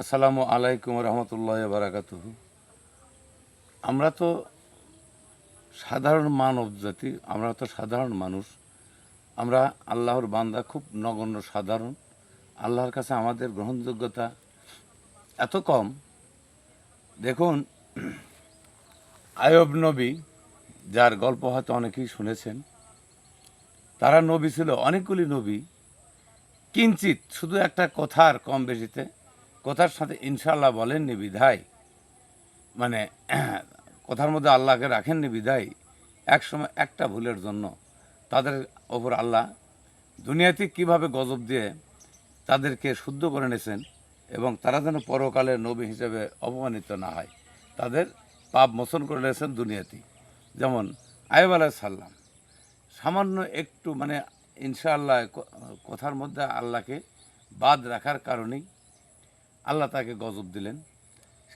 আসসালামু আলাইকুম রহমতুল্লাহ বারাকাত আমরা তো সাধারণ মানব জাতি, আমরা তো সাধারণ মানুষ। আমরা আল্লাহর বান্দা, খুব নগণ্য সাধারণ। আল্লাহর কাছে আমাদের গ্রহণযোগ্যতা এত কম। দেখুন, আয়ব নবী, যার গল্প হয়তো অনেকেই শুনেছেন, তারা নবী ছিল, অনেকগুলি নবী। কিঞ্চিত, শুধু একটা কথার কম বেশিতে। কথার সাথে ইনশাল্লাহ বলেননি বিধায়। মানে কথার মধ্যে আল্লাহকে রাখেননি বিধায়, একসময় একটা ভুলের জন্য তাদের ওপর আল্লাহ দুনিয়াতে কীভাবে গজব দিয়ে তাদেরকে শুদ্ধ করে নিয়েছেন এবং তারা যেন পরকালে নবী হিসেবে অপমানিত না হয়, তাদের পাপ মোচন করে নিয়েছেন দুনিয়াতে। যেমন আয়ব আলাইসাল্লাম সামান্য একটু মানে ইনশাআল্লাহ কথার মধ্যে আল্লাহকে বাদ রাখার কারণেই আল্লাহ তাকে গজব দিলেন।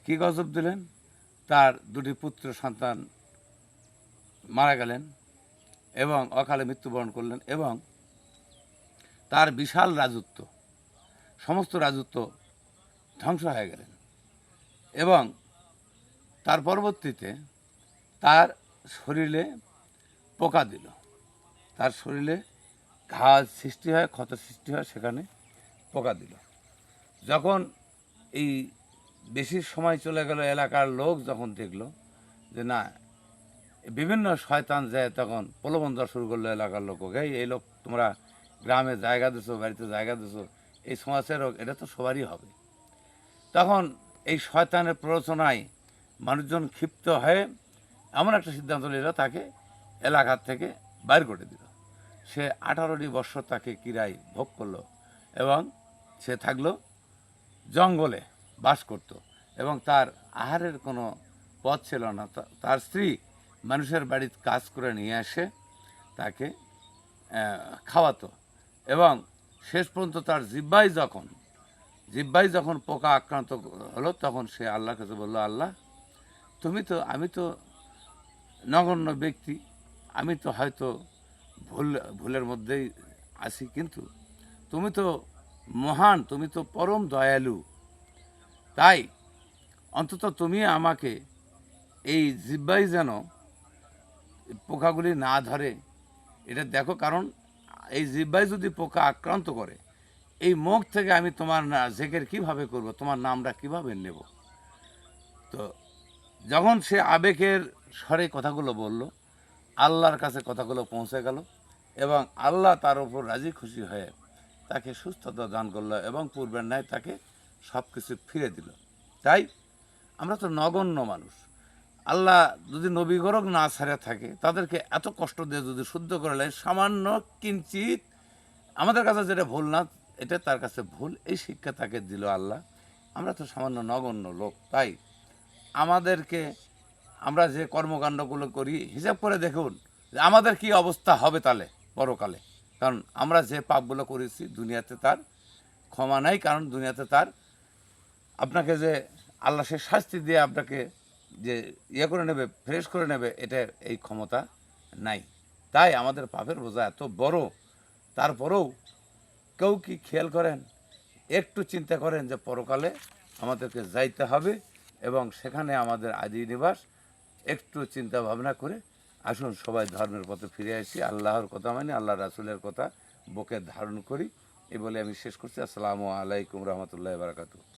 কি গজব দিলেন? তার দুটি পুত্র সন্তান মারা গেলেন এবং অকালে মৃত্যুবরণ করলেন এবং তার বিশাল রাজত্ব, সমস্ত রাজত্ব ধ্বংস হয়ে গেলেন এবং তার পরবর্তীতে তার শরীরে পোকা দিল। তার শরীরে ঘা সৃষ্টি হয়, ক্ষত সৃষ্টি হয়, সেখানে পোকা দিল। যখন এই বেশি সময় চলে গেল এলাকার লোক যখন দেখল যে না, বিভিন্ন শয়তান যায় তখন প্রলোভন দেওয়া শুরু করল এলাকার লোক এই এই লোক তোমরা গ্রামে জায়গা দিছো, বাড়িতে জায়গা দিছো, এই সমাজের রোগ এটা তো সবারই হবে। তখন এই শয়তানের প্ররোচনায় মানুষজন ক্ষিপ্ত হয়ে এমন একটা সিদ্ধান্ত নিল, তাকে এলাকার থেকে বাইর করে দিল। সে আঠারোটি বৎসর তাকে কিরাই ভোগ করল এবং সে থাকল জঙ্গলে বাস করত এবং তার আহারের কোনো পথ ছিল না। তার স্ত্রী মানুষের বাড়িতে কাজ করে নিয়ে আসে তাকে খাওয়াতো এবং শেষ পর্যন্ত তার জিব্বাই যখন জিব্বাই যখন পোকা আক্রান্ত হলো তখন সে আল্লাহর কাছে বলল, আল্লাহ, তুমি তো, আমি তো নগণ্য ব্যক্তি, আমি তো হয়তো ভুল, ভুলের মধ্যেই আছি, কিন্তু তুমি তো মহান, তুমি তো পরম দয়ালু। তাই অন্তত তুমি আমাকে এই জিব্বাই যেন পোকাগুলি না ধরে। এটা দেখো, কারণ এই জিব্বাই যদি পোকা আক্রান্ত করে, এই মুখ থেকে আমি তোমার না জেকের কীভাবে করব, তোমার নামটা কীভাবে নেব? তো যখন সে আবেগের স্বরে কথাগুলো বলল, আল্লাহর কাছে কথাগুলো পৌঁছে গেল এবং আল্লাহ তার উপর রাজি খুশি হয়ে তাকে সুস্থতা দান করল এবং পূর্বের ন্যায় তাকে সব কিছু ফিরে দিল। তাই আমরা তো নগণ্য মানুষ। আল্লাহ যদি নবীগরক না ছাড়া থাকে, তাদেরকে এত কষ্ট দিয়ে যদি শুদ্ধ করলে সামান্য কিঞ্চিত আমাদের কাছে যেটা ভুল না, এটা তার কাছে ভুল, এই শিক্ষা তাকে দিল আল্লাহ। আমরা তো সামান্য নগণ্য লোক, তাই আমাদেরকে আমরা যে কর্মকাণ্ডগুলো করি, হিসাব করে দেখুন যে আমাদের কি অবস্থা হবে তাহলে, পরকালে। কারণ আমরা যে পাপগুলো করেছি দুনিয়াতে তার ক্ষমা নাই, কারণ দুনিয়াতে তার আপনাকে যে আল্লাহ সে শাস্তি দিয়ে আপনাকে যে ইয়ে করে নেবে, ফ্রেশ করে নেবে, এটা এই ক্ষমতা নাই। তাই আমাদের পাপের বোঝা এত বড়। তারপরেও কেউ কি খেয়াল করেন? একটু চিন্তা করেন যে পরকালে আমাদেরকে যাইতে হবে এবং সেখানে আমাদের আদি নিবাস, একটু চিন্তা ভাবনা করে আসুন, সবাই ধর্মের পথে ফিরে আসি। আল্লাহর কথা মানে আল্লাহ রাসুলের কথা বুকে ধারণ করি। এ বলে আমি শেষ করছি। আসসালামু আলাইকুম রহমতুল্লাহ বারাকাতু